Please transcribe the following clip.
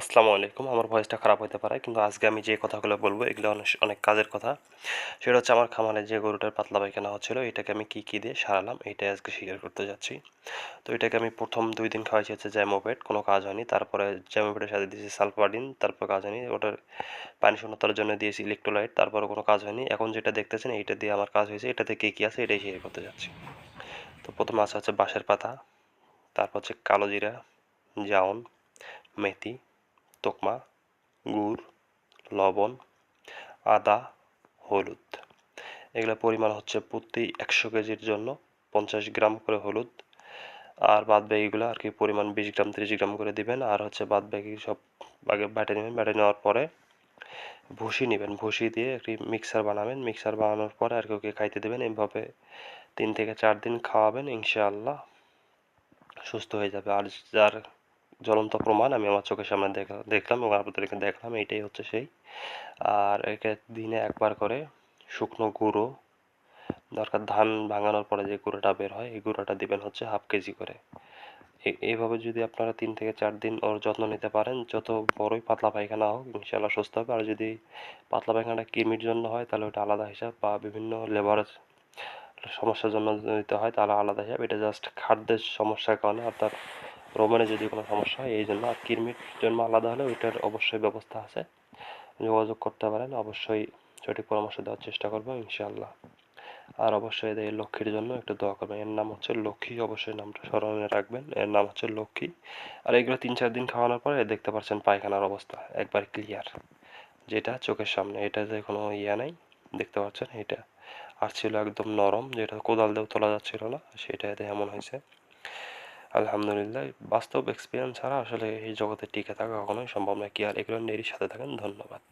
আসসালামু আলাইকুম। আমার ভয়েসটা খারাপ হতে পারে, কিন্তু আজকে আমি যে কথাগুলো বলব, এগুলো অনেক অনেক কাজের কথা। সেটা হচ্ছে আমার খামারে যে গরুটার পাতলা পায়খানা হচ্ছিল, এটাকে আমি কী কী দিয়ে সারালাম এইটাই আজকে শেয়ার করতে যাচ্ছি। তো এটাকে আমি প্রথম দুই দিন খাওয়াইছি হচ্ছে জ্যামোপেট, কোনো কাজ হয়নি। তারপরে জ্যামোপেটের সাথে দিয়েছি সালফাডিন তারপর কাজ হয়নি, ওটার পানি শূন্যতার জন্য দিয়েছি ইলেকট্রোলাইট তারপরে কোনো কাজ হয়নি। এখন যেটা দেখতেছেন, এইটা দিয়ে আমার কাজ হয়েছে, এটাতে কী কী আছে, এটাই শেয়ার করতে যাচ্ছি। তো প্রথম আছে হচ্ছে বাঁশের পাতা, তারপর হচ্ছে কালো জিরা, জাউন, মেথি তোকমা, গুড়, লবণ, আদা, হলুদ। এগুলো পরিমাণ হচ্ছে প্রতি একশো কেজির জন্য পঞ্চাশ গ্রাম করে হলুদ। আর বাদ বাকিগুলো আর কি পরিমাণ বিশ গ্রাম, তিরিশ গ্রাম করে দিবেন। আর হচ্ছে বাদ বাকি সব আগে ব্যাটে নেবেন। ব্যাটে নেওয়ার পরে ভুসি নেবেন। ভুসি দিয়ে একটি মিক্সার বানাবেন। মিক্সার বানানোর পরে আর কি ওকে খাইতে দেবেন। এইভাবে তিন থেকে চার দিন খাওয়াবেন, ইনশাআল্লাহ সুস্থ হয়ে যাবে। আর যার জ্বলন্ত প্রমাণ, আমি আমার চোখের সামনে দেখা, দেখলাম এবং আপনাদেরকে দেখলাম এইটাই হচ্ছে সেই। আর একে দিনে একবার করে শুকনো গুঁড়ো, দরকার ধান ভাঙানোর পরে যে গুঁড়োটা বের হয়, এই গুঁড়োটা দিবেন হচ্ছে হাফ কেজি করে। এইভাবে যদি আপনারা তিন থেকে চার দিন ওর যত্ন নিতে পারেন, যত বড়ই পাতলা পায়খানা হোক ইনশাল্লাহ সুস্থ হবে। আর যদি পাতলা পায়খানাটা কৃমির জন্য হয়, তাহলে ওটা আলাদা হিসাব বা বিভিন্ন লেবারের সমস্যার জন্য দিতে হয়, তাহলে আলাদা হিসাব। এটা জাস্ট খাদ্যের সমস্যার কারণে আপনার রোমানে যদি কোনো সমস্যা হয়, এই জন্য আর কৃমির জন্য আলাদা হলে ওইটার অবশ্যই ব্যবস্থা আছে। যোগাযোগ করতে পারেন, অবশ্যই সঠিক পরামর্শ দেওয়ার চেষ্টা করব, ইনশাআল্লাহ। আর অবশ্যই এদের লক্ষ্মীর জন্য একটু দোয়া করবেন। এর নাম হচ্ছে লক্ষ্মী, অবশ্যই নামটা স্মরণে রাখবেন। এর নাম হচ্ছে লক্ষ্মী। আর এগুলো তিন চার দিন খাওয়ানোর পরে দেখতে পাচ্ছেন পায়খানার অবস্থা একবার ক্লিয়ার যেটা চোখের সামনে, এটা যে কোনো ইয়া নাই, দেখতে পাচ্ছেন এটা। আর ছিল একদম নরম, যেটা কোদাল দিয়েও তোলা যাচ্ছিল না সেটা এতে এমন হয়েছে। আলহামদুলিল্লাহ, বাস্তব এক্সপিরিয়েন্স ছাড়া আসলে এই জগতে টিকে থাকা কখনোই সম্ভব নয়। কি আর এগুলো নেরির সাথে থাকেন, ধন্যবাদ।